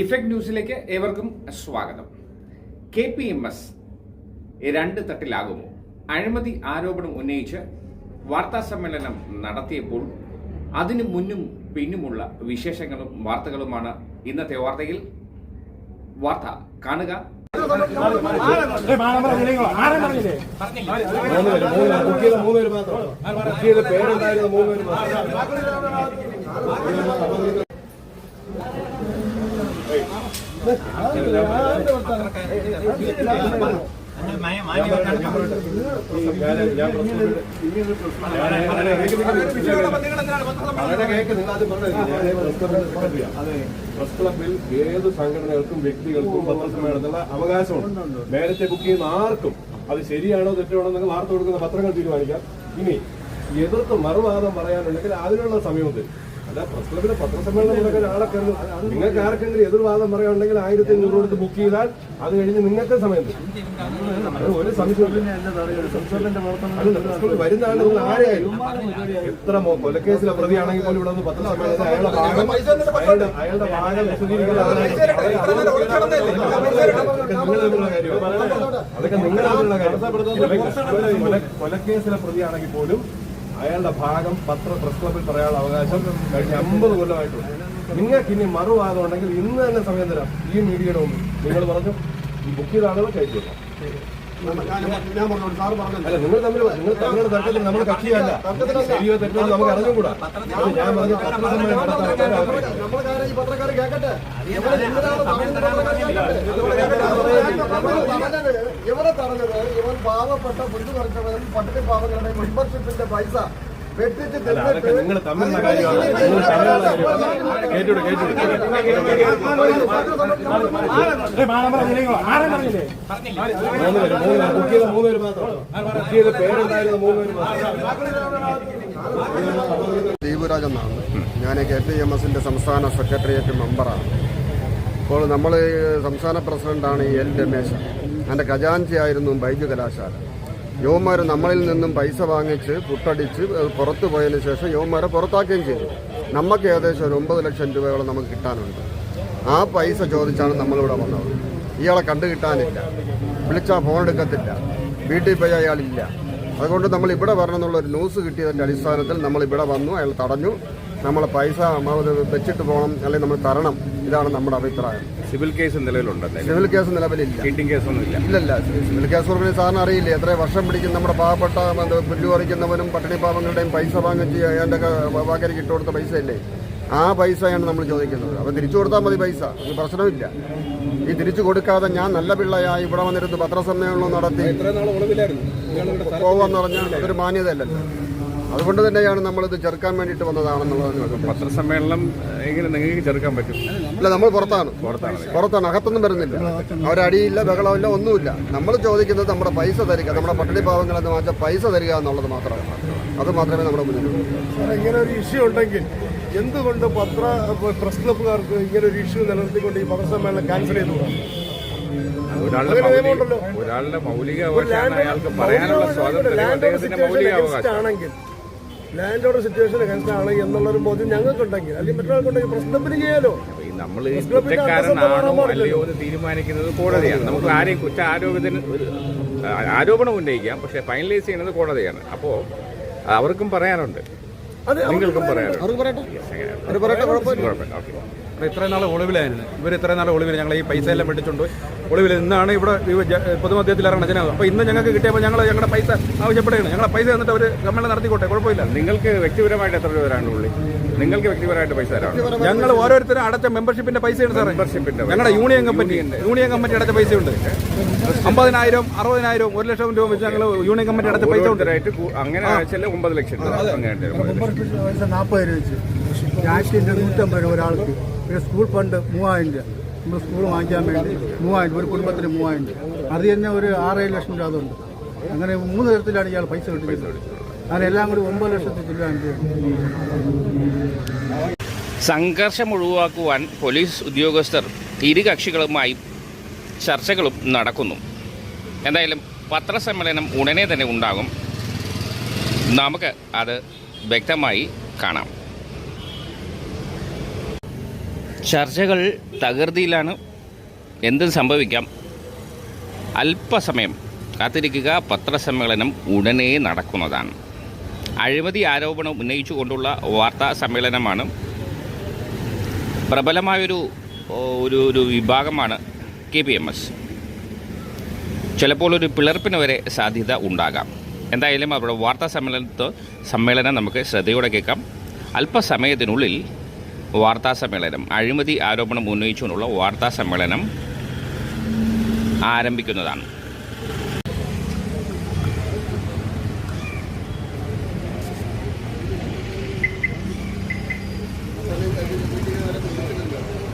Effect ന്യൂസിലേക്ക് ഏവർക്കും സ്വാഗതം. കെ പി എം എസ് രണ്ട് തട്ടിലാകുമോ? അഴിമതി ആരോപണം ഉന്നയിച്ച് വാർത്താ സമ്മേളനം നടത്തിയപ്പോൾ അതിനു മുന്നും പിന്നുമുള്ള വിശേഷങ്ങളും വാർത്തകളുമാണ് ഇന്നത്തെ വാർത്തയിൽ. വാർത്ത കാണുക. മൂന്ന് പേര് മാത്രം പേരുണ്ടായിരുന്ന മൂന്ന് പേര് മാത്രം ഞാൻ പ്രസ് ക്ലബിൽ ഏത് സംഘടനകൾക്കും വ്യക്തികൾക്കും പത്രസമ്മേളനത്തിനുള്ള അവകാശമുണ്ട് നേരത്തെ ബുക്ക് ചെയ്യുന്ന ആർക്കും അത് ശരിയാണോ തെറ്റാണോ നിങ്ങൾ വാർത്ത കൊടുക്കുന്ന പത്രങ്ങൾ തീരുമാനിക്കാം ഇനി എതിർത്ത് മറുവാദം പറയാനുണ്ടെങ്കിൽ അതിനുള്ള സമയവും തരും അല്ല പ്രസ് ക്ലബിലെ പത്രസമ്മേളനം നിങ്ങൾക്ക് ആർക്കെങ്കിലും എതിർവാദം പറയാനുണ്ടെങ്കിൽ ആയിരത്തി അഞ്ഞൂറ് കൊടുത്ത് ബുക്ക് ചെയ്താൽ അത് കഴിഞ്ഞ് നിങ്ങൾക്ക് സമയം ഒരു സംശയം വരുന്ന ആൾ നിങ്ങൾ ആരെയായാലും എത്ര കൊലക്കേസിലെ പ്രതിയാണെങ്കിൽ പോലും ഇവിടെ നിന്ന് പത്രസമ്മേളനത്തിൽ അയാളുടെ ഭാഗം അയാളുടെ ഭാഗം വിശദീകരിക്കുന്ന അതൊക്കെ കാര്യം കൊലക്കേസിലെ പ്രതിയാണെങ്കിൽ പോലും അയാളുടെ ഭാഗം പത്ര പ്രസ് ക്ലബിൽ പറയാനുള്ള അവകാശം കഴിഞ്ഞ അമ്പത് കൊല്ലമായിട്ടുണ്ട് നിങ്ങൾക്ക് ഇനി മറുവാദം ഉണ്ടെങ്കിൽ ഇന്ന് തന്നെ സമയം തരാം. ഈ മീഡിയയുടെ മുമ്പിൽ. നിങ്ങൾ പറഞ്ഞു ഈ ബുക്ക് ചെയ്ത ആളുകൾ കയറ്റി അല്ല നിങ്ങൾ തമ്മിൽ നിങ്ങൾ തമ്മിലുള്ള തർക്കത്തിൽ നമ്മൾ കക്ഷിയല്ല ശരിയോ തെറ്റോ നമുക്ക് അറിഞ്ഞുകൂടാ ഞാൻ പറഞ്ഞു പത്രസമ്മേളനം നടത്താൻ. ഇവരെ തടഞ്ഞത് ഇവൻ പാവപ്പെട്ട പറിച്ചവരും പട്ടിണി പാവങ്ങളുടെ മെമ്പർഷിപ്പിന്റെ പൈസ നിങ്ങൾ തമ്മിലുള്ള കാര്യമാണ് നിങ്ങൾ തമ്മിലുള്ള കേട്ടൂടെ കേട്ടൂടെ മൂന്ന് പേര് മൂന്ന് പേര് മൂന്ന് പേര് മാത്രം ബുക്ക് പേരുണ്ടായിരുന്ന മൂന്ന് പേര് മാത്രം ദീപുരാജ് എന്നാണ് ഞാൻ കെ പി എം എസിന്റെ സംസ്ഥാന സെക്രട്ടേറിയറ്റ് മെമ്പറാണ്. ഇപ്പോൾ നമ്മൾ സംസ്ഥാന പ്രസിഡന്റാണ് എൽ രമേശ് എന്റെ ഖജാൻജി ആയിരുന്നു ബൈജു കലാശാല യുവന്മാർ നമ്മളിൽ നിന്നും പൈസ വാങ്ങിച്ച് പുട്ടടിച്ച് പുറത്തു പോയതിനു ശേഷം യുവന്മാരെ പുറത്താക്കുകയും ചെയ്തു. നമുക്ക് ഏകദേശം ഒരു ഒമ്പത് ലക്ഷം രൂപയോളം നമുക്ക് കിട്ടാനുണ്ട്. ആ പൈസ ചോദിച്ചാണ് നമ്മളിവിടെ വന്നത്. ഇയാളെ കണ്ടു കിട്ടാനില്ല. വിളിച്ചാൽ ഫോൺ എടുക്കത്തില്ല. വീട്ടിൽ പോയി അയാളില്ല. അതുകൊണ്ട് നമ്മൾ ഇവിടെ വരണമെന്നുള്ള ഒരു ന്യൂസ് കിട്ടിയതിന്റെ അടിസ്ഥാനത്തിൽ നമ്മൾ ഇവിടെ വന്നു അയാൾ തടഞ്ഞു. നമ്മളെ പൈസ വെച്ചിട്ട് പോകണം അല്ലെങ്കിൽ നമ്മൾ തരണം ഇതാണ് നമ്മുടെ അഭിപ്രായം. സിവിൽ കേസ് നിലവിലുണ്ട് സിവിൽ കേസ് നിലവിലില്ല. ചീറ്റിംഗ് കേസൊന്നുമില്ല ഇല്ലല്ല സിവിൽ കേസ് പറഞ്ഞ സാറിന് അറിയില്ല. എത്ര വർഷം പിടിക്കും നമ്മുടെ പാവപ്പെട്ട പുല്ലു പറിക്കുന്നവനും പട്ടിണി പാവങ്ങളുടെയും പൈസ വാങ്ങിച്ച് അതിന്റെ വാക്കരി ഇട്ട് കൊടുത്ത പൈസ അല്ലേ ആ പൈസയാണ് നമ്മൾ ചോദിക്കുന്നത്. അപ്പോൾ തിരിച്ചു കൊടുത്താൽ മതി പൈസ. അത് പ്രശ്നമില്ല. ഈ തിരിച്ചു കൊടുക്കാതെ ഞാൻ നല്ല പിള്ളയായി ഇവിടെ വന്നിരുന്ന് പത്രസമ്മേളനം നടത്തി പോകാന്ന് പറഞ്ഞാൽ അതൊരു മാന്യതയല്ലല്ലോ. അതുകൊണ്ട് തന്നെയാണ് നമ്മളിത് ചെറുക്കാൻ വേണ്ടിയിട്ട് വന്നതാണെന്നുള്ളത് പത്രസമ്മേളനം എങ്ങനെ നിങ്ങൾക്ക് ചെറുക്കാൻ പറ്റും. അല്ല നമ്മൾ പുറത്താണ്. പുറത്താണ്. അകത്തൊന്നും വരുന്നില്ല. അവരടിയില്ല ബഹളമില്ല ഒന്നുമില്ല. നമ്മൾ ചോദിക്കുന്നത് നമ്മുടെ പൈസ തരിക നമ്മുടെ പട്ടിണി പാവങ്ങളെന്ന് വാങ്ങിച്ച പൈസ തരിക എന്നുള്ളത് മാത്രമാണ്. അത് മാത്രമേ നമ്മുടെ മുന്നിലുള്ളൂ സാറേ, ഇങ്ങനെ ഒരു ഇഷ്യൂ ഉണ്ടെങ്കിൽ എന്തുകൊണ്ട് പത്ര പ്രസ് ക്ലബ്ബുകാർക്ക് ഇങ്ങനെ ഒരു ഇഷ്യൂ നിലനിർത്തിക്കൊണ്ട് ഈ പത്രസമ്മേളനം ക്യാൻസൽ ചെയ്തു? ഒരാളുടെ മൗലിക- ഒരാളുടെ മൗലിക അവകാശമാണ് അയാൾക്ക് പറയാനുള്ള സ്വാതന്ത്ര്യം അദ്ദേഹത്തിന്റെ മൗലിക അവകാശം ആണെങ്കിൽ ലാൻഡ് ഓർഡർ സിറ്റുവേഷൻ അഗൻസ്റ്റ് ആണെങ്കിൽ എന്നുള്ളൊരു ബോധ്യം ഞങ്ങൾക്കുണ്ടെങ്കിൽ അല്ലെങ്കിൽ മറ്റൊരാൾക്കുണ്ടെങ്കിൽ പ്രശ്നത്തിന് ചെയ്യാലോ? ഈ നമ്മൾ കുറ്റക്കാരനാണോ അല്ലയോ എന്ന് തീരുമാനിക്കുന്നത് കോടതിയാണ്. നമുക്ക് ആരെയും കുറ്റ ആരോപണത്തിന് ആരോപണം ഉന്നയിക്കാം പക്ഷെ ഫൈനലൈസ് ചെയ്യുന്നത് കോടതിയാണ്. അപ്പോൾ അവർക്കും പറയാനുണ്ട്. അത് നിങ്ങൾക്കും പറയാനുണ്ട്. കുഴപ്പമില്ല. ഓക്കെ. അപ്പോൾ ഇത്രയും നാൾ ഒളിവിലായിരുന്നു. ഇവർ ഇത്രയും നാൾ ഒളിവിൽ ഞങ്ങൾ ഈ പൈസ എല്ലാം വെട്ടിച്ചുകൊണ്ട് ഒളിവിൽ നിന്നാണ് ഇവിടെ പൊതുമധ്യത്തിൽ ഇറങ്ങുന്ന ജനങ്ങൾ അപ്പോൾ ഇന്ന് ഞങ്ങൾക്ക് കിട്ടിയപ്പോൾ ഞങ്ങൾ ഞങ്ങളുടെ പൈസ ആവശ്യപ്പെടുകയാണ്. ഞങ്ങളുടെ പൈസ എന്നിട്ട് അവർ സമ്മേളനം നടത്തിക്കോട്ടെ? കുഴപ്പമില്ല. നിങ്ങൾക്ക് വ്യക്തിപരമായിട്ട് എത്ര രൂപ ഉള്ളി നിങ്ങൾക്ക് വ്യക്തിപരമായിട്ട് പൈസ തരാം. ഞങ്ങൾ ഓരോരുത്തരും അടച്ച മെമ്പർഷിപ്പിന്റെ പൈസയുണ്ട് സാറേ. മെമ്പർഷിപ്പിന്റെ ഞങ്ങളുടെ യൂണിയൻ കമ്പനി യൂണിയൻ. കമ്പനി അടച്ച പൈസയുണ്ട്. അമ്പതിനായിരം അറുപതിനായിരം ഒരു ലക്ഷം രൂപ വെച്ച് ഞങ്ങൾ യൂണിയൻ കമ്പനി അടച്ച പൈസ ഉണ്ട്. അങ്ങനെ ആഴ്ചയിൽ ഒമ്പത് ലക്ഷം രൂപ അങ്ങനെ പൈസ നാൽപ്പത് രൂപ വെച്ച് രാഷ്ട്രീയത്തിന്റെ നൂറ്റമ്പത് രൂപ ഒരാൾക്ക്. പിന്നെ സ്കൂൾ ഫണ്ട് മൂവായിരം രൂപ. നമ്മൾ സ്കൂൾ വാങ്ങിക്കാൻ വേണ്ടി മൂവായിരം രൂപ. ഒരു കുടുംബത്തിന് മൂവായിരം രൂപ. അത് തന്നെ ഒരു ആറേഴ് ലക്ഷം രൂപ അതുണ്ട്. അങ്ങനെ മൂന്ന് തരത്തിലാണ് ഇയാൾ പൈസ കിട്ടുന്നത് എല്ലാം കൂടി ഒമ്പത് ലക്ഷത്തി ചില്ലാൻ രൂപ സംഘർഷം ഒഴിവാക്കുവാൻ പോലീസ് ഉദ്യോഗസ്ഥർ ഇരു കക്ഷികളുമായി ചർച്ചകളും നടക്കുന്നു. എന്തായാലും പത്രസമ്മേളനം ഉടനെ തന്നെ ഉണ്ടാകും. നമുക്ക് അത് വ്യക്തമായി കാണാം. ചർച്ചകൾ തകൃതിയിലാണ്. എന്തും സംഭവിക്കാം. അല്പസമയം കാത്തിരിക്കുക. പത്രസമ്മേളനം ഉടനെ നടക്കുന്നതാണ്. അഴിമതി ആരോപണം ഉന്നയിച്ചുകൊണ്ടുള്ള വാർത്താ സമ്മേളനമാണ്. പ്രബലമായൊരു ഒരു ഒരു വിഭാഗമാണ് കെ പി എം എസ്. ചിലപ്പോൾ ഒരു പിളർപ്പിന് വരെ സാധ്യത ഉണ്ടാകാം. എന്തായാലും അവരുടെ വാർത്താ സമ്മേളനത്ത് സമ്മേളനം നമുക്ക് ശ്രദ്ധയോടെ കേൾക്കാം. അല്പസമയത്തിനുള്ളിൽ വാർത്താ സമ്മേളനം അഴിമതി ആരോപണം ഉന്നയിച്ചുകൊണ്ടുള്ള വാർത്താ സമ്മേളനം ആരംഭിക്കുന്നതാണ്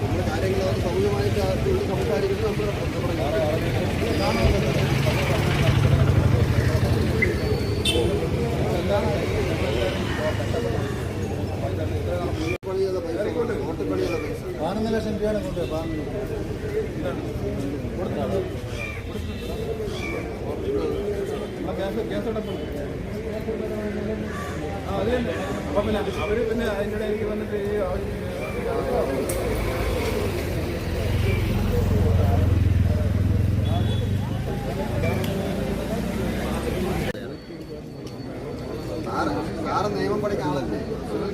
നമ്മുടെ കാര്യങ്ങൾ അവർ സൗമ്യമായിട്ട് സംസാരിക്കുന്നത് നമ്മൾ പണിയുള്ള പൈസ നോട്ട് പണിയുള്ള പൈസ പതിനൊന്ന് ലക്ഷം രൂപയാണ് കൊണ്ടുപോയി പതിനൊന്ന് കേസ് കേസെടുപ്പുണ്ട് ആ അത് തന്നെ അപ്പം പിന്നെ അവർ പിന്നെ അതിന്റെ ഇടയിലേക്ക് വന്നിട്ട് ഈ ആവശ്യം സാറ് സാറ് നിയമം പഠിക്കുന്ന ആളല്ലേ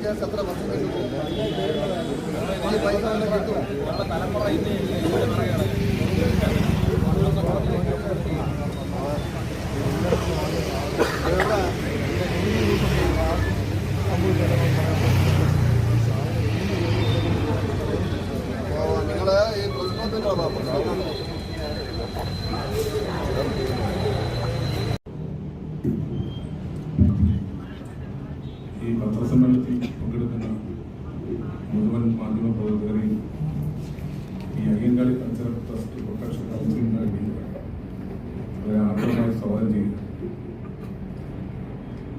കേസ് എത്ര വർഷം കിട്ടും ഈ പൈസ കിട്ടും നിങ്ങൾ ഈ പ്രശ്നത്തിന്റെ പ്രശ്നം ഈ പത്രസമ്മേളനത്തിൽ പങ്കെടുക്കുന്ന മുഴുവൻ മാധ്യമ പ്രവർത്തകരെയും ഈ അയ്യങ്കാളി കൾച്ചറൽ ട്രസ്റ്റ് പ്രൊട്ടക്ഷൻ കൗൺസിലിന് വേണ്ടി അവരെ ആർദ്രമായി സ്വാഗതം ചെയ്യുക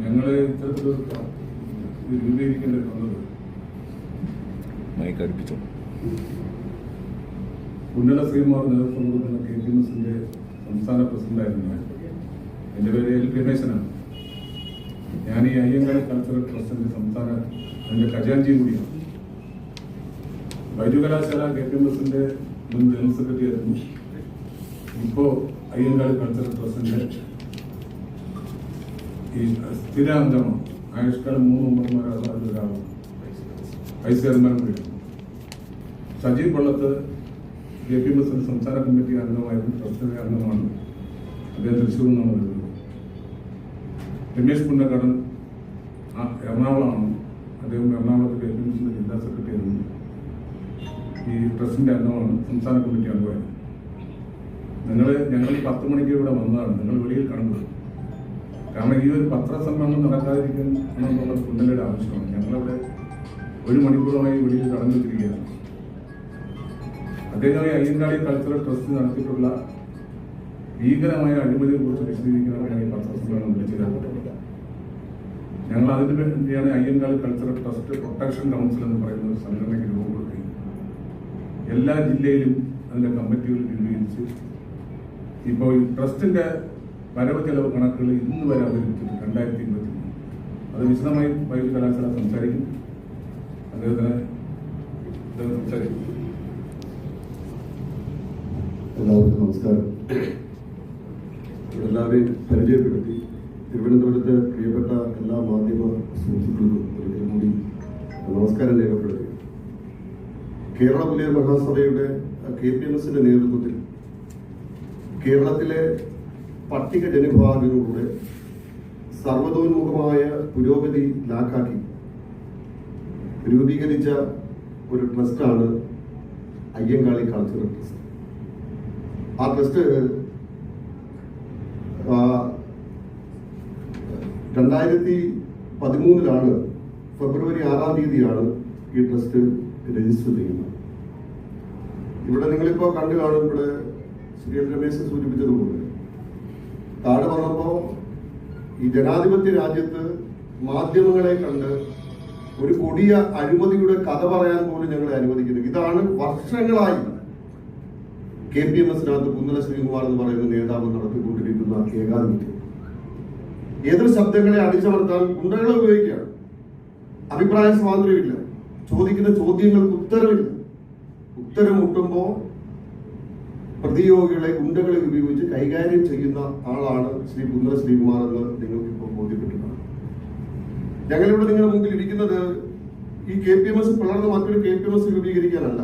ഞങ്ങൾ ഇത്തരത്തിലൊരു ക- ഇത് രൂപീകരിക്കേണ്ടി വന്നത് മൈക്ക് അടുപ്പിച്ചു ഉന്നത ശ്രീമാർ നേതൃത്വം കൊടുക്കുന്ന കെ. പി. എം എസിന്റെ സംസ്ഥാന പ്രസിഡന്റായിരുന്നു ഞാൻ. എന്റെ പേര് എൽ. രമേശനാണ് ഞാൻ ഈ അയ്യങ്കര കൾച്ചറൽ ട്രസ്റ്റിന്റെ സംസ്ഥാന അതിന്റെ ഖജാൻജി കൂടിയാണ്. വൈദ്യുകലാശാല കെ. പി. എം എസിന്റെ മുൻ ജനറൽ സെക്രട്ടറി ആയിരുന്നു. ഇപ്പോ അയ്യങ്കാളി കൾച്ചറൽ ട്രസ്റ്റിന്റെ സ്ഥിര അംഗമാണ് ആയുഷ്കാലം മൂന്ന് മുമ്പന്മാരാണ് അതിലൊരാളാണ്. വൈസ് ചെയർമാൻ കൂടിയാണ്. സജീവ് പള്ളത്ത് കെ പി എസിന്റെ സംസ്ഥാന കമ്മിറ്റി അംഗമായിരുന്നു ട്രസ്റ്റിന്റെ അംഗമാണ് അദ്ദേഹം തൃശ്ശൂരിൽ നിന്നാണ് വരുന്നത്. രമേശ് പുന്നക്കടൻ എറണാകുളമാണ്. അദ്ദേഹം എറണാകുളത്ത് കെ പി എസിന്റെ ജില്ലാ സെക്രട്ടറി ആയിരുന്നു. ഈ ട്രസ്റ്റിന്റെ അംഗമാണ് സംസ്ഥാന കമ്മിറ്റി അംഗമായിരുന്നു നിങ്ങൾ ഞങ്ങൾ പത്ത് മണിക്ക് ഇവിടെ വന്നതാണ്. നിങ്ങൾ വെളിയിൽ കണ്ടത്. കാരണം ഈ ഒരു പത്രസമ്മേളനം നടക്കാതിരിക്കണം എന്നുള്ള പുന്നലയുടെ ആവശ്യമാണ്. ഞങ്ങളവിടെ ഒരു മണിക്കൂറുമായി വെളിയിൽ കടന്നു വെച്ചിരിക്കുകയാണ്. അദ്ദേഹമായി അയ്യങ്കാളി കൾച്ചറൽ ട്രസ്റ്റ് നടത്തിയിട്ടുള്ള ഭീകരമായ അഴിമതിയെ കുറിച്ച് വിശദീകരിക്കണമെന്നാണ് ഈ പത്രസമ്മേളനം വിളിച്ചിരുന്നത് ഞങ്ങൾ അതിനു വേണ്ടിയാണ് Ayyankali cultural trust protection council എന്ന് പറയുന്ന ഒരു സംഘടനയ്ക്ക് രൂപം കൊടുക്കുകയും എല്ലാ ജില്ലയിലും അതിന്റെ കമ്മിറ്റികൾ രൂപീകരിച്ച് ഇപ്പോൾ ഈ ട്രസ്റ്റിന്റെ വരവ് ചെലവ് കണക്കുകൾ ഇന്ന് വരെ അവതരിപ്പിച്ചിട്ടുണ്ട് രണ്ടായിരത്തി ഇരുപത്തി മൂന്ന്. അത് വിശദമായി വൈദ്യുതി കലാശാല സംസാരിക്കും. അദ്ദേഹത്തിന് സംസാരിക്കും. എല്ലാവർക്കും നമസ്കാരം. എല്ലാവരെയും പരിചയപ്പെടുത്തി തിരുവനന്തപുരത്തെ പ്രിയപ്പെട്ട എല്ലാ മാധ്യമ സുഹൃത്തുക്കൾക്കും ഒരിക്കൽ കൂടി നമസ്കാരം രേഖപ്പെടുത്തി. കേരള പുലിയ മഹാസഭയുടെ കെ പി എം എസിന്റെ നേതൃത്വത്തിൽ കേരളത്തിലെ പട്ടിക സർവതോന്മുഖമായ പുരോഗതി ലാക്കാക്കി രൂപീകരിച്ച ഒരു ട്രസ്റ്റാണ് അയ്യങ്കാളി കൾച്ചറൽ ട്രസ്റ്റ്. ആ ടെസ്റ്റ് രണ്ടായിരത്തി പതിമൂന്നിലാണ് ഫെബ്രുവരി ആറാം തീയതിയാണ് ഈ ട്രസ്റ്റ് രജിസ്റ്റർ ചെയ്യുന്നത്. ഇവിടെ നിങ്ങളിപ്പോൾ കണ്ടു കാണും ഇവിടെ ശ്രീ രമേശ് സൂചിപ്പിച്ചതുപോലെ. താഴെ വന്നപ്പോൾ ഈ ജനാധിപത്യ രാജ്യത്ത് മാധ്യമങ്ങളെ കണ്ട് ഒരു കൊടിയ അഴിമതിയുടെ കഥ പറയാൻ പോലും ഞങ്ങളെ അനുവദിക്കുന്നു. ഇതാണ് വർഷങ്ങളായി കെ പി എം എസിനകത്ത് കുന്നല ശ്രീകുമാർ എന്ന് പറയുന്ന നേതാവ് നടത്തിക്കൊണ്ടിരിക്കുന്ന ഏകാധിപത്യം. എതിർ ശബ്ദങ്ങളെ അടിച്ചമർത്താൻ ഗുണ്ടകളെ ഉപയോഗിക്കുകയാണ്. അഭിപ്രായ സ്വാതന്ത്ര്യമില്ല. ചോദിക്കുന്ന ചോദ്യങ്ങൾക്ക് ഉത്തരവില്ല ഉത്തരം മുട്ടുമ്പോൾ പ്രതിയോഗികളെ ഗുണ്ടകളെ ഉപയോഗിച്ച് കൈകാര്യം ചെയ്യുന്ന ആളാണ് ശ്രീ കുന്നല ശ്രീകുമാർ എന്ന് നിങ്ങൾക്ക് ഇപ്പോൾ ബോധ്യപ്പെട്ടിട്ടുണ്ട്. ഞങ്ങളിവിടെ നിങ്ങളുടെ മുമ്പിൽ ഇരിക്കുന്നത് ഈ കെ പി എം എസ് പിളർന്ന് മറ്റൊരു കെ പി എം എസ് രൂപീകരിക്കാനല്ല.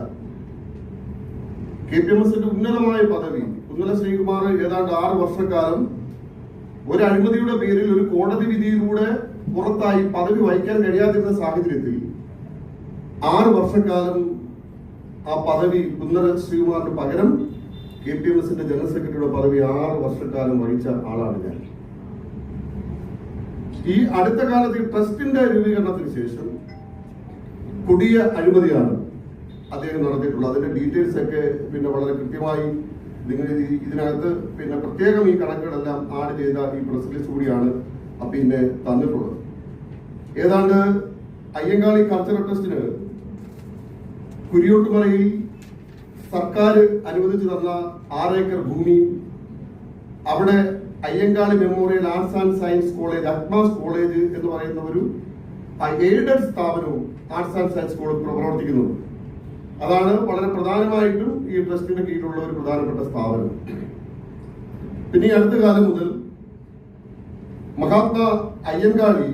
കെ പി എം എസിന്റെ ഉന്നതമായ പദവി. കുന്നല ശ്രീകുമാർ ഏതാണ്ട് ആറ് വർഷക്കാലം ഒരു അഴിമതിയുടെ പേരിൽ ഒരു കോടതി വിധിയിലൂടെ പുറത്തായി പദവി വഹിക്കാൻ കഴിയാതിരുന്ന സാഹചര്യത്തിൽ ആറ് വർഷക്കാലം ആ പദവി കുന്നല ശ്രീകുമാറിന് പകരം കെ പി എം എസിന്റെ ജനറൽ സെക്രട്ടറിയുടെ പദവി ആറ് വർഷക്കാലം വഹിച്ച ആളാണ് ഞാൻ. ഈ അടുത്ത കാലത്ത് ട്രസ്റ്റിന്റെ രൂപീകരണത്തിന് ശേഷം കൊടിയ അഴിമതിയാണ് അദ്ദേഹം നടത്തിയിട്ടുള്ളത് അതിന്റെ ഡീറ്റെയിൽസ് ഒക്കെ പിന്നെ വളരെ കൃത്യമായി നിങ്ങൾ ഇതിനകത്ത് പിന്നെ പ്രത്യേകം ഈ കണക്കുകളെല്ലാം ആഡ് ചെയ്ത ഈ പ്രസ് ലിസ്റ്റ് കൂടിയാണ് പിന്നെ തന്നിട്ടുള്ളത്. ഏതാണ്ട് അയ്യങ്കാളി കൾച്ചറൽ ട്രസ്റ്റിന് കുരിയോട്ടുമലയിൽ സർക്കാർ അനുവദിച്ചു തന്ന ആറേക്കർ ഭൂമി അവിടെ Ayyankali memorial arts and science college അറ്റ്മാസ് college എന്ന് പറയുന്ന ഒരു എയ്ഡഡ് സ്ഥാപനവും ആർട്സ് ആൻഡ് സയൻസ് കോളേജ് പ്രവർത്തിക്കുന്നുണ്ട്. അതാണ് വളരെ പ്രധാനമായിട്ടും ഈ ട്രസ്റ്റിന്റെ കീഴിലുള്ള ഒരു പ്രധാനപ്പെട്ട സ്ഥാപനം. പിന്നെ ഈ അടുത്ത കാലം മുതൽ മഹാത്മാ അയ്യങ്കാളി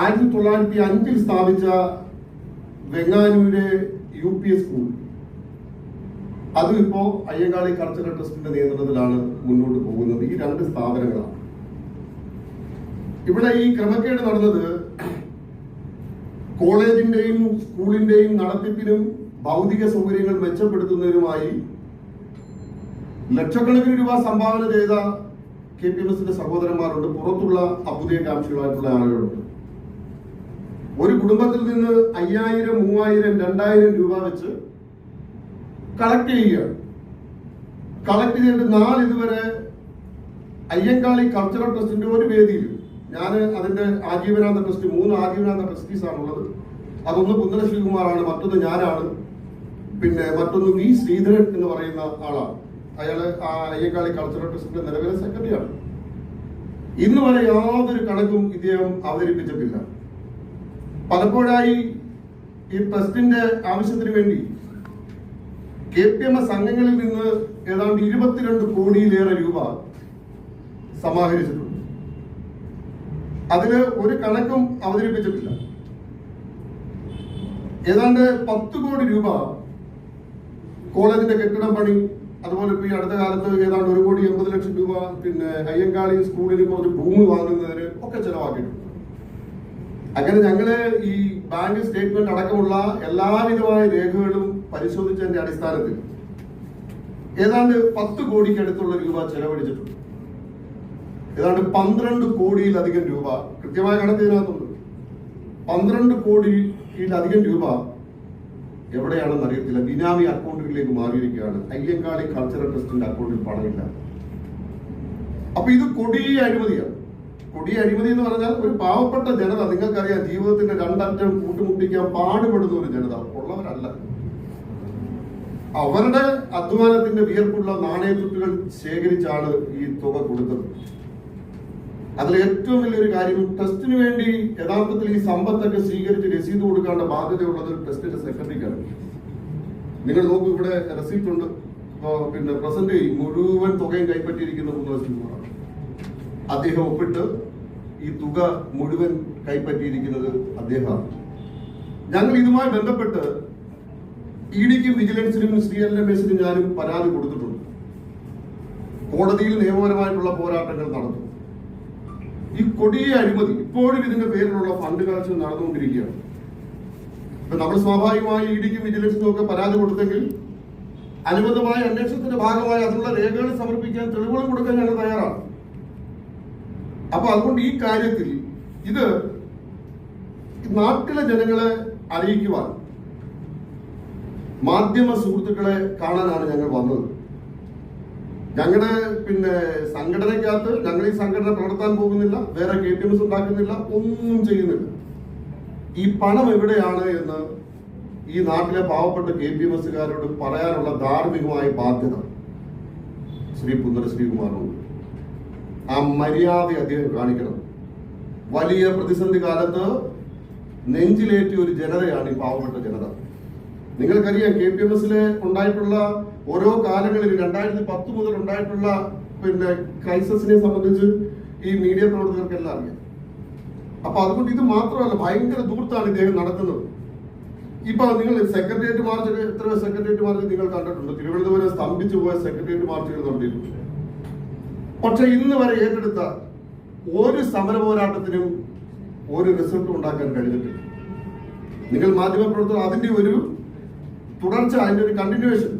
ആയിരത്തി തൊള്ളായിരത്തി അഞ്ചിൽ സ്ഥാപിച്ച വെങ്ങാനൂരെ യു പി എസ് സ്കൂൾ. അതും ഇപ്പോ അയ്യങ്കാളി കൾച്ചറൽ ട്രസ്റ്റിന്റെ നിയന്ത്രണത്തിലാണ് മുന്നോട്ട് പോകുന്നത്. ഈ രണ്ട് സ്ഥാപനങ്ങളാണ്. ഇവിടെ ഈ ക്രമക്കേട് നടന്നത് കോളേജിന്റെയും സ്കൂളിന്റെയും നടത്തിപ്പിനും ഭൗതിക സൗകര്യങ്ങൾ മെച്ചപ്പെടുത്തുന്നതിനുമായി ലക്ഷക്കണക്കിന് രൂപ സംഭാവന ചെയ്ത കെ പി എം എസിന്റെ സഹോദരന്മാരുണ്ട്. പുറത്തുള്ള അഭുദയകാംക്ഷികളായിട്ടുള്ള ആളുകളുണ്ട്. ഒരു കുടുംബത്തിൽ നിന്ന് അയ്യായിരം മൂവായിരം രണ്ടായിരം രൂപ വെച്ച് കളക്ട് ചെയ്യുകയാണ്. കളക്ട് ചെയ്തിട്ട് നാളിതുവരെ അയ്യങ്കാളി കൾച്ചറൽ ട്രസ്റ്റിന്റെ ഒരു വേദിയിൽ ഞാൻ അതിന്റെ ആജീവനാന്ത ട്രസ്റ്റ് മൂന്ന് ആജീവനാന്ത ട്രസ്റ്റീസ് ഉള്ളത് അതൊന്ന് കുന്നര ശ്രീകുമാറാണ് മറ്റൊന്ന് ഞാനാണ്. പിന്നെ മറ്റൊന്ന് വി ശ്രീധരൻ എന്ന് പറയുന്ന ആളാണ്. അയാൾ ആ അയ്യക്കാളി കൾച്ചറൽ ട്രസ്റ്റിന്റെ നിലവിലെ സെക്രട്ടറിയാണ് ഇന്ന് വരെ യാതൊരു കണക്കും ഇദ്ദേഹം അവതരിപ്പിച്ചിട്ടില്ല. പലപ്പോഴായി ഈ ട്രസ്റ്റിന്റെ ആവശ്യത്തിന് വേണ്ടി കെ പി എം എസ് അംഗങ്ങളിൽ നിന്ന് ഏതാണ്ട് ഇരുപത്തിരണ്ട് കോടിയിലേറെ രൂപ സമാഹരിച്ചിട്ടുണ്ട്. അതിൽ ഒരു കണക്കും അവതരിപ്പിച്ചിട്ടില്ല. ഏതാണ്ട് പത്ത് കോടി രൂപ കോളേജിന്റെ കെട്ടിടം പണി അതുപോലെ ഇപ്പൊ ഈ അടുത്ത കാലത്ത് ഏതാണ്ട് ഒരു കോടി എൺപത് ലക്ഷം രൂപ പിന്നെ അയ്യങ്കാളി സ്കൂളിന് കുറച്ച് ഭൂമി വാങ്ങുന്നതിന് ഒക്കെ ചെലവാക്കിയിട്ടുണ്ട്. അങ്ങനെ ഞങ്ങൾ ഈ ബാങ്ക് സ്റ്റേറ്റ്മെന്റ് അടക്കമുള്ള എല്ലാവിധമായ രേഖകളും പരിശോധിച്ചതിന്റെ അടിസ്ഥാനത്തിൽ ഏതാണ്ട് പത്ത് കോടിക്കടുത്തുള്ള രൂപ ചെലവഴിച്ചിട്ടുണ്ട്. ഏതാണ്ട് പന്ത്രണ്ട് കോടിയിലധികം രൂപ കൃത്യമായ കണക്ക് ഇതിനകത്തുണ്ട്. പന്ത്രണ്ട് കോടിയിലധികം രൂപ എവിടെയാണെന്ന് അറിയത്തില്ല. ബിനാമി അക്കൗണ്ടുകളിലേക്ക് മാറിയിരിക്കുകയാണ്. അയ്യങ്കാളി കൾച്ചറൽ ട്രസ്റ്റിന്റെ അക്കൗണ്ടിൽ പണമില്ല. അപ്പൊ ഇത് കൊടിയ അഴിമതിയാണ്. കൊടിയ അഴിമതി എന്ന് പറഞ്ഞാൽ ഒരു പാവപ്പെട്ട ജനത നിങ്ങൾക്കറിയാം ജീവിതത്തിന്റെ രണ്ടറ്റം കൂട്ടുമുട്ടിക്കാൻ പാടുപെടുന്ന ഒരു ജനത ഉള്ളവരല്ല. അവരുടെ അധ്വാനത്തിന്റെ വിയർപ്പുള്ള നാണയത്തുട്ടുകൾ ശേഖരിച്ചാണ് ഈ തുക കൊടുത്തത്. അതിൽ ഏറ്റവും വലിയൊരു കാര്യം ടെസ്റ്റിന് വേണ്ടി യഥാർത്ഥത്തിൽ ഈ സമ്പത്തൊക്കെ സ്വീകരിച്ച് രസീത് കൊടുക്കേണ്ട ബാധ്യതയുള്ളത് ട്രസ്റ്റിന്റെ സെക്രട്ടറിക്കാണ്. നിങ്ങൾ നോക്കൂ ഇവിടെ റെസീപ്റ്റ് ഉണ്ട്. പിന്നെ പ്രസന്റ് മുഴുവൻ തുകയും കൈപ്പറ്റിയിരിക്കുന്ന കുന്നോസിംഗാണ് അദ്ദേഹം ഒപ്പിട്ട് ഈ തുക മുഴുവൻ കൈപ്പറ്റിയിരിക്കുന്നത് അദ്ദേഹമാണ്. ഞങ്ങൾ ഇതുമായി ബന്ധപ്പെട്ട് ഇ ഡിക്കും വിജിലൻസിനും ശ്രീ എൽ എം എസിനും ഞാനും പരാതി കൊടുത്തിട്ടുണ്ട്. കോടതിയിൽ നിയമപരമായിട്ടുള്ള പോരാട്ടങ്ങൾ നടത്തും ഈ കൊടിയ അഴിമതി ഇപ്പോഴും ഇതിന്റെ പേരിലുള്ള ഫണ്ട് കളക്ഷൻ നടന്നുകൊണ്ടിരിക്കുകയാണ്. ഇപ്പൊ നമ്മൾ സ്വാഭാവികമായി ഇടിക്കും വിജിലൻസിനും ഒക്കെ പരാതി കൊടുത്തെങ്കിൽ അനുബന്ധമായ അന്വേഷണത്തിന്റെ ഭാഗമായി അതിനുള്ള രേഖകൾ സമർപ്പിക്കാൻ തെളിവുകൾ കൊടുക്കാൻ ഞങ്ങൾ തയ്യാറാണ്. അപ്പൊ അതുകൊണ്ട് ഈ കാര്യത്തിൽ ഇത് നാട്ടിലെ ജനങ്ങളെ അറിയിക്കുവാൻ മാധ്യമ സുഹൃത്തുക്കളെ കാണാനാണ് ഞങ്ങൾ വന്നത്. ഞങ്ങളുടെ പിന്നെ സംഘടനയ്ക്കകത്ത് ഞങ്ങൾ ഈ സംഘടന പ്രവർത്താൻ പോകുന്നില്ല വേറെ കെ ടി എംസ് ഉണ്ടാക്കുന്നില്ല ഒന്നും ചെയ്യുന്നില്ല. ഈ പണം എവിടെയാണ് എന്ന് ഈ നാട്ടിലെ പാവപ്പെട്ട കെ പി എം എസ്സുകാരോട് പറയാനുള്ള ധാർമ്മികമായ ബാധ്യത ശ്രീ പുന്നര ശ്രീകുമാറിനുണ്ട് ആ മര്യാദ അദ്ദേഹം കാണിക്കണം. വലിയ പ്രതിസന്ധി കാലത്ത് നെഞ്ചിലേറ്റിയ ഒരു ജനതയാണ് ഈ പാവപ്പെട്ട ജനത. നിങ്ങൾക്കറിയാം കെ പി എം എസിലെ ഉണ്ടായിട്ടുള്ള ഓരോ കാലങ്ങളിൽ രണ്ടായിരത്തി പത്ത് മുതൽ ഉണ്ടായിട്ടുള്ള പിന്നെ ക്രൈസിസിനെ സംബന്ധിച്ച് ഈ മീഡിയ പ്രവർത്തകർക്കെല്ലാം അറിയാം. അപ്പൊ അതുകൊണ്ട് ഇത് മാത്രമല്ല ഭയങ്കര ദൂർത്താണ് ഇദ്ദേഹം നടക്കുന്നത് ഇപ്പൊ നിങ്ങൾ സെക്രട്ടേറിയറ്റ് മാർച്ച് എത്ര സെക്രട്ടേറിയറ്റ് മാർച്ച് നിങ്ങൾ കണ്ടിട്ടുണ്ട്. തിരുവനന്തപുരം സ്തംഭിച്ചു പോയ സെക്രട്ടേറിയറ്റ് മാർച്ചുകൾ നടത്തിയിട്ടുണ്ട് പക്ഷെ ഇന്ന് വരെ ഏറ്റെടുത്ത ഒരു സമര പോരാട്ടത്തിനും ഒരു റിസൾട്ട് ഉണ്ടാക്കാൻ കഴിഞ്ഞിട്ടില്ല. നിങ്ങൾ മാധ്യമപ്രവർത്തകർ അതിന്റെ ഒരു തുടർച്ച അതിന്റെ ഒരു കണ്ടിന്യൂവേഷൻ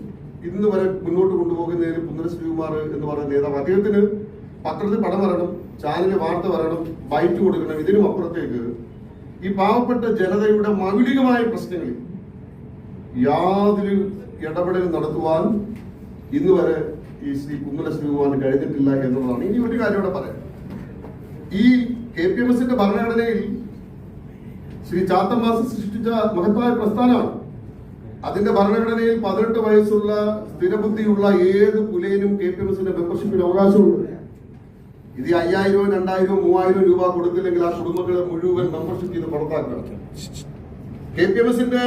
ഇന്ന് വരെ മുന്നോട്ട് കൊണ്ടുപോകുന്നതിന് പുന്നര ശ്രീകുമാർ എന്ന് പറയുന്ന നേതാവ് അദ്ദേഹത്തിന് പത്രത്തിൽ പടം വരണം ചാനലിൽ വാർത്ത വരണം ബൈറ്റ് കൊടുക്കണം ഇതിനും അപ്പുറത്തേക്ക് ഈ പാവപ്പെട്ട ജനതയുടെ മൗലികമായ പ്രശ്നങ്ങളിൽ യാതൊരു ഇടപെടലും നടത്തുവാൻ ഇന്ന് വരെ ഈ ശ്രീ കുന്നല ശ്രീകുമാറിന് കഴിഞ്ഞിട്ടില്ല എന്നുള്ളതാണ്. ഇനി ഒരു കാര്യം ഇവിടെ പറയാം. ഈ കെ പി എം എസിന്റെ ഭരണഘടനയിൽ ശ്രീ ചാത്തമാസം സൃഷ്ടിച്ച മഹത്തായ പ്രസ്ഥാനമാണ്. അതിന്റെ ഭരണഘടനയിൽ പതിനെട്ട് വയസ്സുള്ള സ്ഥിരബുദ്ധിയുള്ള ഏത് പുലയിലും കെ പി എം എസിന്റെ മെമ്പർഷിപ്പിന് അവകാശമുണ്ട്. ഇത് അയ്യായിരവും രണ്ടായിരവും മൂവായിരവും രൂപ കൊടുത്തില്ലെങ്കിൽ ആ കുടുംബങ്ങളെ മുഴുവൻ മെമ്പർഷിപ്പ് ചെയ്ത് പുറത്താക്കണം കെ പി എം എസിന്റെ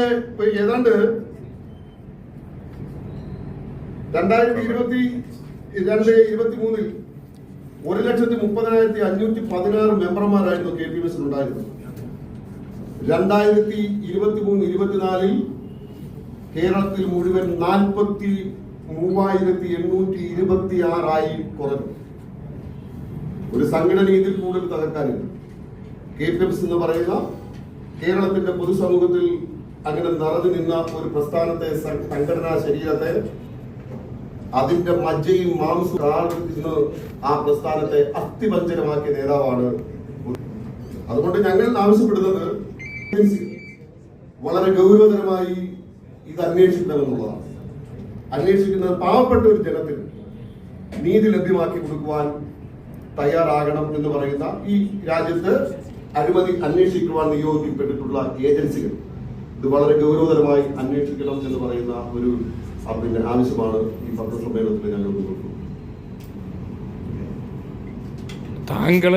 ഏതാണ്ട് രണ്ടായിരത്തി ഇരുപത്തി രണ്ട് ഇരുപത്തി മൂന്നിൽ ഒരു ലക്ഷത്തി മുപ്പതിനായിരത്തി അഞ്ഞൂറ്റി പതിനാറ് മെമ്പർമാരായിരുന്നു കെ പി എം എസിൽ ഉണ്ടായിരുന്നത്. രണ്ടായിരത്തി ഇരുപത്തി മൂന്ന് ഇരുപത്തിനാലിൽ കേരളത്തിൽ മുഴുവൻ നാൽപ്പത്തി മൂവായിരത്തി എണ്ണൂറ്റി ഇരുപത്തി ആറായി കുറഞ്ഞു. ഒരു സംഘടന ഇതിൽ കൂടുതൽ തകർക്കാനില്ല. കെ പി എംസ് എന്ന് പറയുന്ന കേരളത്തിന്റെ പൊതുസമൂഹത്തിൽ അങ്ങനെ നിറഞ്ഞു നിന്ന ഒരു പ്രസ്ഥാനത്തെ സംഘടനാ ശരീരത്തെ അതിന്റെ മജ്ജയും മാംസും ആ പ്രസ്ഥാനത്തെ അസ്ഥിപഞ്ചരമാക്കിയ നേതാവാണ് അതുകൊണ്ട് ഞങ്ങൾ ആവശ്യപ്പെടുന്നത് വളരെ ഗൗരവതരമായി ഇത് അന്വേഷിക്കുന്നതെന്നുള്ളതാണ് അന്വേഷിക്കുന്നത് പാവപ്പെട്ട ഒരു ജനത്തിന് നീതി ലഭ്യമാക്കി കൊടുക്കുവാൻ തയ്യാറാകണം എന്ന് പറയുന്ന ഈ രാജ്യത്ത് അഴിമതി അന്വേഷിക്കുവാൻ നിയോഗിക്കപ്പെട്ടിട്ടുള്ള ഏജൻസികൾ ഇത് വളരെ ഗൗരവതരമായി അന്വേഷിക്കണം എന്ന് പറയുന്ന ഒരു പിന്നെ ആവശ്യമാണ് ഈ പത്രസമ്മേളനത്തിൽ ഞങ്ങൾ കൊടുക്കുന്നത് താങ്കൾ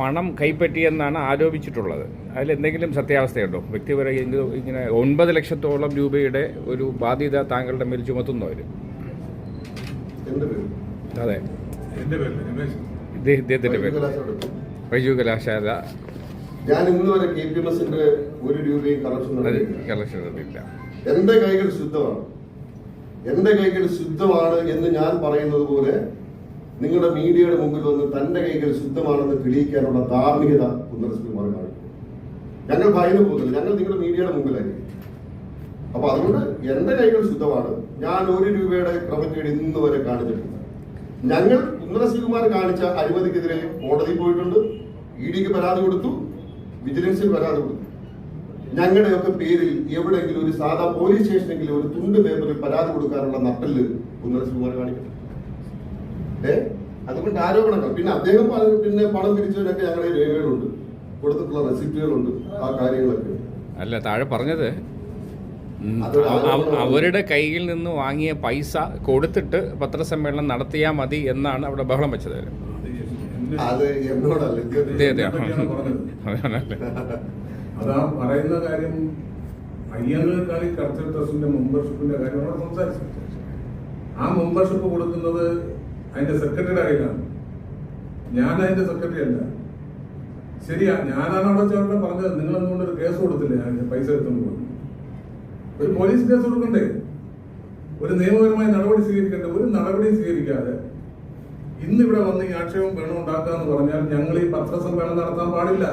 പണം കൈപ്പറ്റിയെന്നാണ് ആരോപിച്ചിട്ടുള്ളത്. അതിലെന്തെങ്കിലും സത്യാവസ്ഥയുണ്ടോ? വ്യക്തിപര ഇങ്ങനെ ഒൻപത് ലക്ഷത്തോളം രൂപയുടെ ഒരു ബാധ്യത താങ്കളുടെ മേൽ ചുമത്തുന്നു അവർ അതെ. പേര് ഇദ്ദേഹത്തിന്റെ പേര്. വൈജു കലാശാല. ഞാൻ ഇന്ന് വരെ കെ പി എം എസിന്റെ ഒരു രൂപയും കളക്ഷൻ എന്റെ കൈകൾ ശുദ്ധമാണ്. എന്റെ കൈകൾ ശുദ്ധമാണ് എന്ന് ഞാൻ പറയുന്നത് പോലെ നിങ്ങളുടെ മീഡിയയുടെ മുമ്പിൽ വന്ന് തന്റെ കൈകൾ ശുദ്ധമാണെന്ന് തെളിയിക്കാനുള്ള ധാർമ്മികത കുന്നരശ്രീകുമാർ കാണിക്കും ഞങ്ങൾ ഭയന്ന് പോകുന്നില്ല. ഞങ്ങൾ നിങ്ങളുടെ മീഡിയയുടെ മുമ്പിലായിരിക്കും അപ്പൊ അതുകൊണ്ട് എന്റെ കൈകൾ ശുദ്ധമാണ്. ഞാൻ ഒരു രൂപയുടെ ക്രമക്കേട് ഇന്ന് വരെ കാണിച്ചിട്ടില്ല. ഞങ്ങൾ കുന്നരശ്രീകുമാർ കാണിച്ച അഴിമതിക്കെതിരെ കോടതി പോയിട്ടുണ്ട്. ഇ ഡിക്ക് പരാതി കൊടുത്തു. വിജിലൻസിൽ പരാതി കൊടുത്തു. ഞങ്ങളുടെയൊക്കെ പേരിൽ എവിടെയെങ്കിലും ഒരു സാധാ പോലീസ് സ്റ്റേഷനെങ്കിലും ഒരു തുണ്ട് പേപ്പറിൽ പരാതി കൊടുക്കാനുള്ള നട്ടൽ കുന്നരശ്രീകുമാർ കാണിക്കണം ഏ? അതുകൊണ്ട് ആരോപണങ്ങൾ. പിന്നെ അദ്ദേഹം പിന്നെ പണം പിരിച്ചവരൊക്കെ ഞങ്ങളുടെ രേഖകളുണ്ട്. കൊടുത്തിട്ടുള്ള റെസിപ്റ്റുകളുണ്ട് ആ കാര്യങ്ങളൊക്കെ. അല്ല താഴെ പറഞ്ഞത്. അവരുടെ കയ്യിൽ നിന്ന് വാങ്ങിയ പൈസ കൊടുത്തിട്ട് പത്രസമ്മേളനം നടത്തിയാൽ മതി എന്നാണ് അവിടെ ബഹളം വെച്ചത്. അത് പറയുന്ന കാര്യം അയ്യങ്കാളി കൾച്ചർ ട്രസ്റ്റിന്റെ മെമ്പർഷിപ്പിന്റെ കാര്യം അവിടെ സംസാരിച്ചു. ആ മെമ്പർഷിപ്പ് കൊടുക്കുന്നത് അതിന്റെ സെക്രട്ടറിയുടെ കയ്യിലാണ് ഞാൻ അതിന്റെ സെക്രട്ടറി അല്ല. ശരിയാ ഞാനാണ് അവിടെ ചേർന്ന് പറഞ്ഞത് നിങ്ങൾ എന്തുകൊണ്ട് ഒരു കേസ് കൊടുത്തില്ലേ? അതിന്റെ പൈസ എടുത്തുകൊണ്ട് ഒരു പോലീസ് കേസ് കൊടുക്കണ്ടേ? ഒരു നിയമപരമായ നടപടി സ്വീകരിക്കണ്ടേ? ഒരു നടപടിയും സ്വീകരിക്കാതെ ഇന്ന് ഇവിടെ വന്ന് ഈ ആക്ഷേപം വേണം ഉണ്ടാക്കുക എന്ന് പറഞ്ഞാൽ ഞങ്ങൾ ഈ പത്രസമ്മേളനം നടത്താൻ പാടില്ല.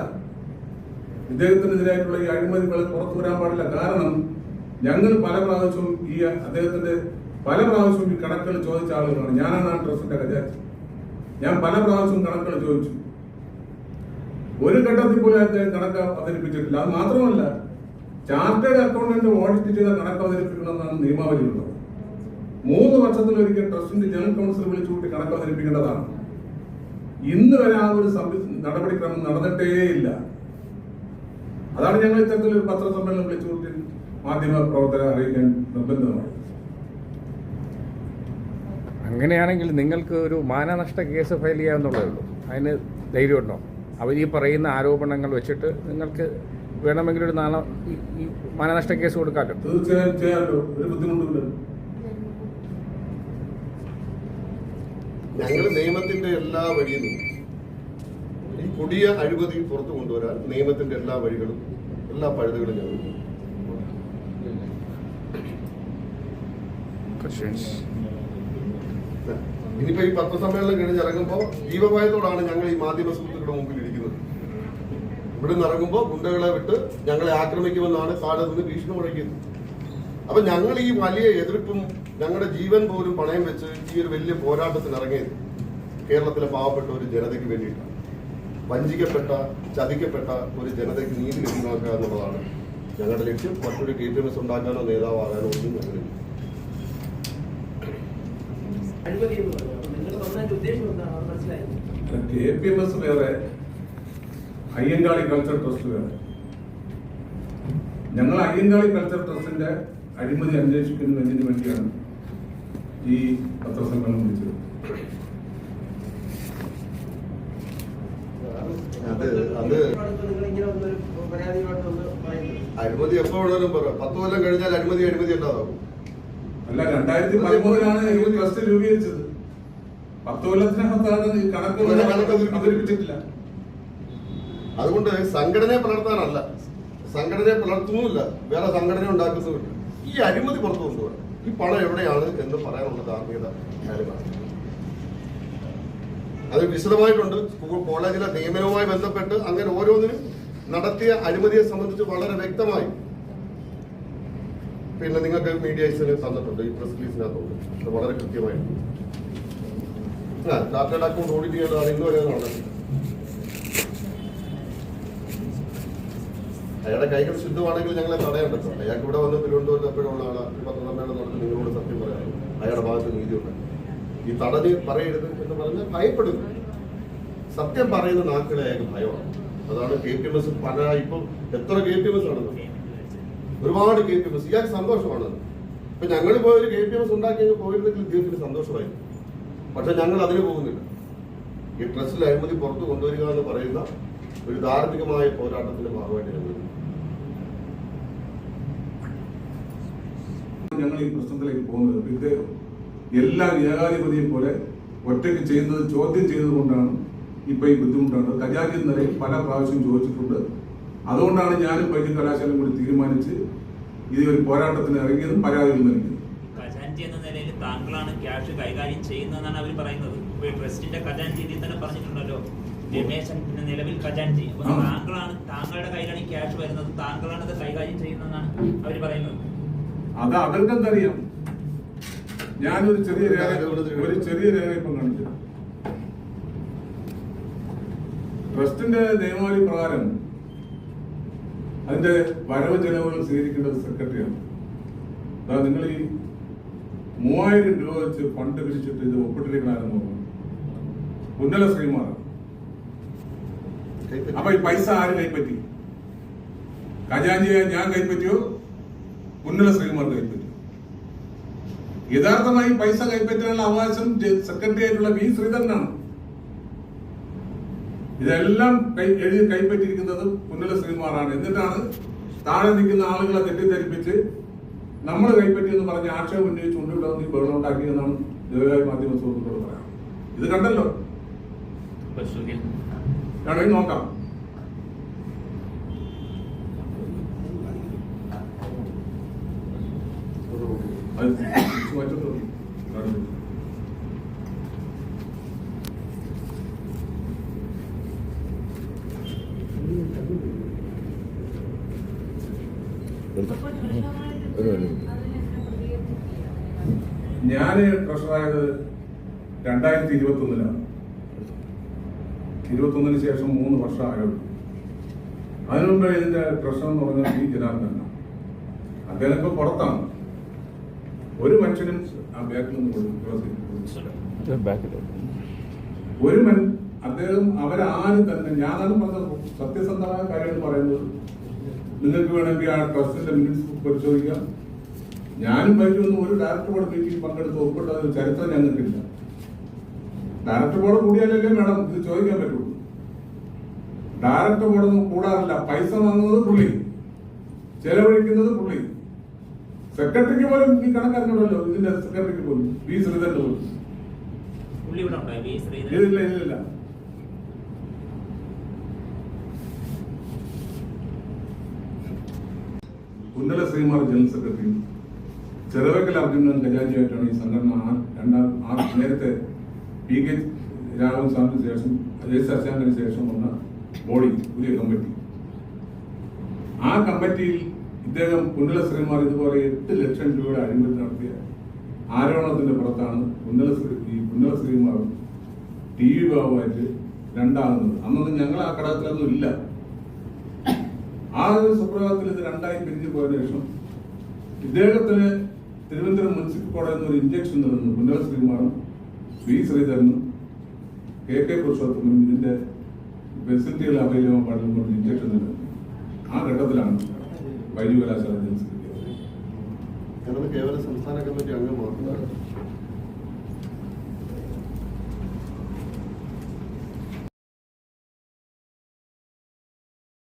ഇദ്ദേഹത്തിനെതിരായിട്ടുള്ള ഈ അഴിമതികൾ പുറത്തു വരാൻ പാടില്ല. കാരണം ഞങ്ങൾ പല പ്രാവശ്യവും ഈ അദ്ദേഹത്തിന്റെ പല പ്രാവശ്യവും ഈ കണക്കുകൾ ചോദിച്ച ആളുകളാണ്. ഞാനാണ് ആ ട്രസ്റ്റിന്റെ കജാച്ചി ഞാൻ പല പ്രാവശ്യവും കണക്കുകൾ ചോദിച്ചു. ഒരു ഘട്ടത്തിൽ പോലും അദ്ദേഹം കണക്ക് അവതരിപ്പിച്ചിട്ടില്ല. അത് മാത്രമല്ല ചാർട്ടേഡ് അക്കൗണ്ടന്റ് ഓഡിറ്റ് ചെയ്ത കണക്ക് അവതരിപ്പിക്കണമെന്നാണ് നിയമാവലിയുള്ളത്. മൂന്ന് വർഷത്തിലൊരിക്കൽ ട്രസ്റ്റിന്റെ ജനറൽ കൗൺസിൽ വിളിച്ചുകൂട്ടി കണക്ക് അവതരിപ്പിക്കേണ്ടതാണ്. ഇന്ന് വരെ ആ ഒരു നടപടിക്രമം നടന്നിട്ടേയില്ല. അതാണ് ഞങ്ങൾ ഇത്തരത്തിലൊരു പത്രസമ്മേളനം വിളിച്ചുകൂട്ടി മാധ്യമ പ്രവർത്തകരെ അറിയിക്കാൻ നിർബന്ധമാണ് അങ്ങനെയാണെങ്കിൽ നിങ്ങൾക്ക് ഒരു മാനനഷ്ട കേസ് ഫയൽ ചെയ്യാമെന്നുള്ളതേ ഉള്ളൂ. അതിന് ധൈര്യമുണ്ടോ അവർ ഈ പറയുന്ന ആരോപണങ്ങൾ വെച്ചിട്ട് നിങ്ങൾക്ക് വേണമെങ്കിൽ ഒരു നാളെ ഈ- മാനനഷ്ട കേസ് കൊടുക്കാമല്ലോ തീർച്ചയായും ചെയ്യാമല്ലോ ഒരു ബുദ്ധിമുട്ടില്ല ഞങ്ങൾ നിയമത്തിന്റെ എല്ലാ വഴിയും ഈ കൊടിയ അഴിമതി പുറത്തു കൊണ്ടുവരാൻ നിയമത്തിന്റെ എല്ലാ വഴികളും എല്ലാ പഴുതുകളും ഞങ്ങൾ നോക്കും. ഇനിയിപ്പോ ഈ പത്രസമ്മേളനം കഴിഞ്ഞ് ഇറങ്ങുമ്പോൾ ജീവഭയത്തോടാണ് ഞങ്ങൾ ഈ മാധ്യമ സുഹൃത്തുക്കളുടെ മുമ്പിൽ ഇരിക്കുന്നത്. ഇവിടെ നിന്ന് ഇറങ്ങുമ്പോൾ ഗുണ്ടകളെ വിട്ട് ഞങ്ങളെ ആക്രമിക്കുമെന്നാണ് താഴെ നിന്ന് ഭീഷണി മുഴക്കിയത്. അപ്പൊ ഞങ്ങൾ ഈ വലിയ എതിർപ്പും ഞങ്ങളുടെ ജീവൻ പോലും പണയം വെച്ച് ഈ ഒരു വലിയ പോരാട്ടത്തിൽ ഇറങ്ങിയത് കേരളത്തിലെ പാവപ്പെട്ട ഒരു ജനതയ്ക്ക് വേണ്ടിയിട്ടാണ്. വഞ്ചിക്കപ്പെട്ട ചതിക്കപ്പെട്ട ഒരു ജനതയ്ക്ക് നീതി ലഭ്യമാക്കുക എന്നുള്ളതാണ് ഞങ്ങളുടെ ലക്ഷ്യം. മറ്റൊരു കെ പി എം എസ് ഉണ്ടാക്കാനോ നേതാവാകാനോ ഒന്നും ഞങ്ങളില്ല അഴിമതി എന്ന് പറഞ്ഞു അപ്പൊ നിങ്ങളുടെ നന്നായിട്ട് ഉദ്ദേശം എന്താണ് അത് മനസ്സിലായി കെ പി എം എസ് വേറെ അയ്യങ്കാളി കൾച്ചർ ട്രസ്റ്റ് വേറെ. ഞങ്ങൾ അയ്യങ്കാളി കൾച്ചർ ട്രസ്റ്റിന്റെ അഴിമതി അന്വേഷിക്കുന്നതിന് വേണ്ടിയാണ് ഈ പത്രസമ്മേളനം വിളിച്ചത്. അഴിമതി എപ്പോ വേണേലും പറയാം പത്ത് കൊല്ലം കഴിഞ്ഞാൽ അഴിമതി അഴിമതി അല്ലാതാവും അല്ല രണ്ടായിരത്തി പതിമൂന്നിലാണ് ഈ ട്രസ്റ്റ് രൂപീകരിച്ചത്. പത്ത് കൊല്ലത്തിനകത്താണ് ഈ കണക്ക് അവതരിപ്പിച്ചിട്ടില്ല. അതുകൊണ്ട് സംഘടനയെ പുലർത്താനല്ല. സംഘടനയെ പുലർത്തുന്നുമില്ല. വേറെ സംഘടന ഉണ്ടാക്കുന്നുമില്ല ഈ അഴിമതി പുറത്തു കൊണ്ടുപോകണം. ഈ പണം എവിടെയാണ് എന്ന് പറയാനുള്ള ധാർമ്മികത കാര്യമാണ്. അത് വിശദമായിട്ടുണ്ട്. സ്കൂൾ കോളേജിലെ നിയമനവുമായി ബന്ധപ്പെട്ട് അങ്ങനെ ഓരോന്നിനും നടത്തിയ അഴിമതിയെ സംബന്ധിച്ച് വളരെ വ്യക്തമായി പിന്നെ നിങ്ങൾക്ക് മീഡിയസിന് തന്നിട്ടുണ്ട് ഈ പ്രസ് റിലീസിനകത്തുണ്ട് വളരെ കൃത്യമായിട്ട് ആ ചാർട്ടേഡ് അക്കൗണ്ട് ഓഡിറ്റ് ചെയ്യേണ്ടതാണ്. ഇന്ന് വരെ നടന്നത് അയാളുടെ കൈകൾ ശുദ്ധമാണെങ്കിൽ ഞങ്ങളെ തടയേണ്ടത് അയാൾക്ക് ഇവിടെ വന്ന് തിരുവനന്തപുരത്ത് എപ്പോഴുള്ള ആളാണ് പത്രസമ്മേളനം നടത്തി നിങ്ങളോട് സത്യം പറയാറ് അയാളുടെ ഭാഗത്ത് നീതിയുണ്ട്. ഈ തടഞ്ഞ് പറയരുത് എന്ന് പറഞ്ഞാൽ ഭയപ്പെടുന്നു. സത്യം പറയുന്ന നാക്കിലെ അയാൾക്ക് ഭയമാണ്. അതാണ് കെ പി എം എസ് പല ഇപ്പം എത്ര കെ പി എം എസ് ആണ്? ഒരുപാട് കെ പി എസ് ഇയാൾക്ക് സന്തോഷമാണ് ഇപ്പൊ ഞങ്ങൾ പോയൊരു കെ പി എസ് ഉണ്ടാക്കി പോയിരുന്നെങ്കിൽ ഇദ്ദേഹത്തിന് സന്തോഷമായി പക്ഷെ ഞങ്ങൾ അതിന് പോകുന്നില്ല. ഈ ട്രസ്റ്റിൽ അഴിമതി പുറത്തു കൊണ്ടുവരിക എന്ന് പറയുന്ന ഒരു ധാർമ്മികമായ പോരാട്ടത്തിന്റെ ഭാഗമായിട്ട് ഞങ്ങൾ ഞങ്ങൾ ഈ പ്രശ്നത്തിലേക്ക് പോകുന്നത് ഇദ്ദേഹം എല്ലാ ഏകാധിപതിയും പോലെ ഒറ്റയ്ക്ക് ചെയ്യുന്നത് ചോദ്യം ചെയ്തതുകൊണ്ടാണ് ഇപ്പൊ ഈ ബുദ്ധിമുട്ടാണ്. ഖജാജി നിലയിൽ പല പ്രാവശ്യം ചോദിച്ചിട്ടുണ്ട്. അതുകൊണ്ടാണ് ഞാനും വൈദ്യ കലാശാലയും കൂടി തീരുമാനിച്ച് ഇത് ഒരു പോരാട്ടത്തിന് ഇറങ്ങിയതും പരാതികൾ നൽകിയത്. എന്ന നിലയിൽ താങ്കളാണ് ക്യാഷ് കൈകാര്യം ചെയ്യുന്നതെന്നാണ് അവർ പറയുന്നത്. ട്രസ്റ്റിന്റെ ഖജാൻജി ഇതിൽ തന്നെ പറഞ്ഞിട്ടുണ്ടല്ലോ. രമേശൻ പിന്നെ നിലവിൽ ഖജാൻജി. അപ്പൊ. താങ്കളാണ് താങ്കളുടെ കയ്യിലാണ് ക്യാഷ് വരുന്നത്. താങ്കളാണ് ഇത് കൈകാര്യം ചെയ്യുന്നതെന്നാണ് അവർ പറയുന്നത്. അത് അവർക്കെന്തറിയാം ഞാനൊരു ചെറിയ രേഖ ഒരു ചെറിയ രേഖ ഇപ്പം കാണിച്ചു ട്രസ്റ്റിന്റെ നിയമാവലി പ്രകാരം അതിന്റെ വരവ് ചെലവുകൾ സ്വീകരിക്കേണ്ടത് സെക്രട്ടറിയാണ്. അതാ നിങ്ങൾ ഈ മൂവായിരം രൂപ വെച്ച് ഫണ്ട് പിരിച്ചിട്ട് ഇത് ഒപ്പിട്ടിരിക്കണമെന്ന് നോക്കണം ഉന്നല ശ്രീമാർ അപ്പൊ ഈ പൈസ ആര് കൈപ്പറ്റി? ഖജാഞ്ചിയെ ഞാൻ കൈപ്പറ്റിയോ? ഉന്നല ശ്രീമാർ കൈപ്പറ്റി യഥാർത്ഥമായി പൈസ കൈപ്പറ്റാനുള്ള അവകാശം സെക്രട്ടറി ആയിട്ടുള്ള വി ശ്രീധരനാണ്. ഇതെല്ലാം കൈ എഴുതി കൈപ്പറ്റിയിരിക്കുന്നത് പുന്നല ശ്രീമാറാണ് എന്നിട്ടാണ് താഴെ നിൽക്കുന്ന ആളുകളെ തെറ്റിദ്ധരിപ്പിച്ച് നമ്മൾ കൈപ്പറ്റിയെന്ന് പറഞ്ഞ് ആക്ഷേപം ഉന്നയിച്ചുകൊണ്ട് ഇവിടെ വന്ന് ഈ ബഹളം ഉണ്ടാക്കിയെന്നാണ് ദേവരായ മാധ്യമ സുഹൃത്തുക്കളോട് പറയാം ഇത് കണ്ടല്ലോ? വേണമെങ്കിൽ നോക്കാം. അത് തിരിച്ച് മാറ്റണ്ടോ? കാണുന്നു. ഞാൻ ട്രഷറായത് രണ്ടായിരത്തി ഇരുപത്തി ഒന്നിലാണ് ഇരുപത്തൊന്നിന് ശേഷം മൂന്ന് വർഷം ആയുള്ളൂ അതിനുമുമ്പ് ഇതിന്റെ പ്രശ്നം എന്ന് പറഞ്ഞാൽ പി ജനാർദ്ദനാണ് അദ്ദേഹം ഇപ്പൊ പുറത്താണ്. ഒരു മനുഷ്യനും ആ ബാക്കിൽ നിന്ന് ഒരു മൻ അദ്ദേഹം അവരാരും തന്നെ ഞാനാണ് പറഞ്ഞ സത്യസന്ധമായ കാര്യങ്ങൾ പറയുന്നത്. നിങ്ങൾക്ക് വേണമെങ്കിൽ ആ ട്രസ്റ്റിന്റെ മിനിറ്റ്സ് പരിശോധിക്കാം. ഞാനും ബൈജുവൊന്നും ഒരു ഡയറക്ടർ ബോർഡ് മീറ്റിംഗ് പങ്കെടുത്ത് ഉൾപ്പെട്ട ചരിത്രം ഞങ്ങൾക്കില്ല. ഡയറക്ടർ ബോർഡ് കൂടിയാലല്ലേ മാഡം ഇത് ചോദിക്കാൻ പറ്റുള്ളൂ ഡയറക്ടർ ബോർഡൊന്നും കൂടാറില്ല. പൈസ വാങ്ങുന്നത് പുള്ളി. ചെലവഴിക്കുന്നത് പുള്ളി. സെക്രട്ടറിക്ക് പോലും ഈ കണക്കറിഞ്ഞൂടല്ലോ. ഇതിന്റെ സെക്രട്ടറിക്ക് പോലും. വി ശ്രീധരന്റെ പോലും. ഇല്ല ഇല്ല കുന്നല ശ്രീമാർ ജനറൽ സെക്രട്ടറി ചെറുവക്കൽ അർജുനൻ ഖജാജിയായിട്ടാണ് ഈ സംഘടന രണ്ടാം ആ നേരത്തെ പി കെ രാഘവൻ സാറിന് ശേഷം എസ് അശാങ്കിന് ശേഷം വന്ന ബോഡി പുതിയ കമ്മിറ്റി. ആ കമ്മിറ്റിയിൽ ഇദ്ദേഹം കുന്നല ശ്രീമാർ ഇതുപോലെ എട്ട് ലക്ഷം രൂപയുടെ അഴിമതി നടത്തിയ ആരോപണത്തിന്റെ പുറത്താണ് കുന്നല ശ്രീ ഈ കുന്നല ശ്രീമാർ ടി വി ബാബുമായിട്ട് രണ്ടാകുന്നത്. അന്നൊന്നും ഞങ്ങൾ ആ ഘടകത്തിലൊന്നും ഇല്ല. ആ ഒരു സുപ്രഭാതത്തിൽ ഇത് രണ്ടായി പിരിഞ്ഞു പോയതിനു ശേഷം ഇദ്ദേഹത്തിന് തിരുവനന്തപുരം മുനിസിപ്പൽ കോടതിയിൽ നിന്ന് ഒരു ഇഞ്ചക്ഷൻ നടന്നു കുന്നല ശ്രീകുമാറും വി ശ്രീധരനും കെ കെ പുരുഷോത്തമനും ഇതിന്റെ ഫെസിലിറ്റികൾ അവൈലബിൾ പാടില്ല കൊണ്ട് ഇഞ്ചക്ഷൻ നടന്നു ആ ഘട്ടത്തിലാണ് വൈദ്യുതി കലാശാല ജനറൽ സെക്രട്ടറി ഞങ്ങൾ കേവല സംസ്ഥാന കമ്മിറ്റി അംഗം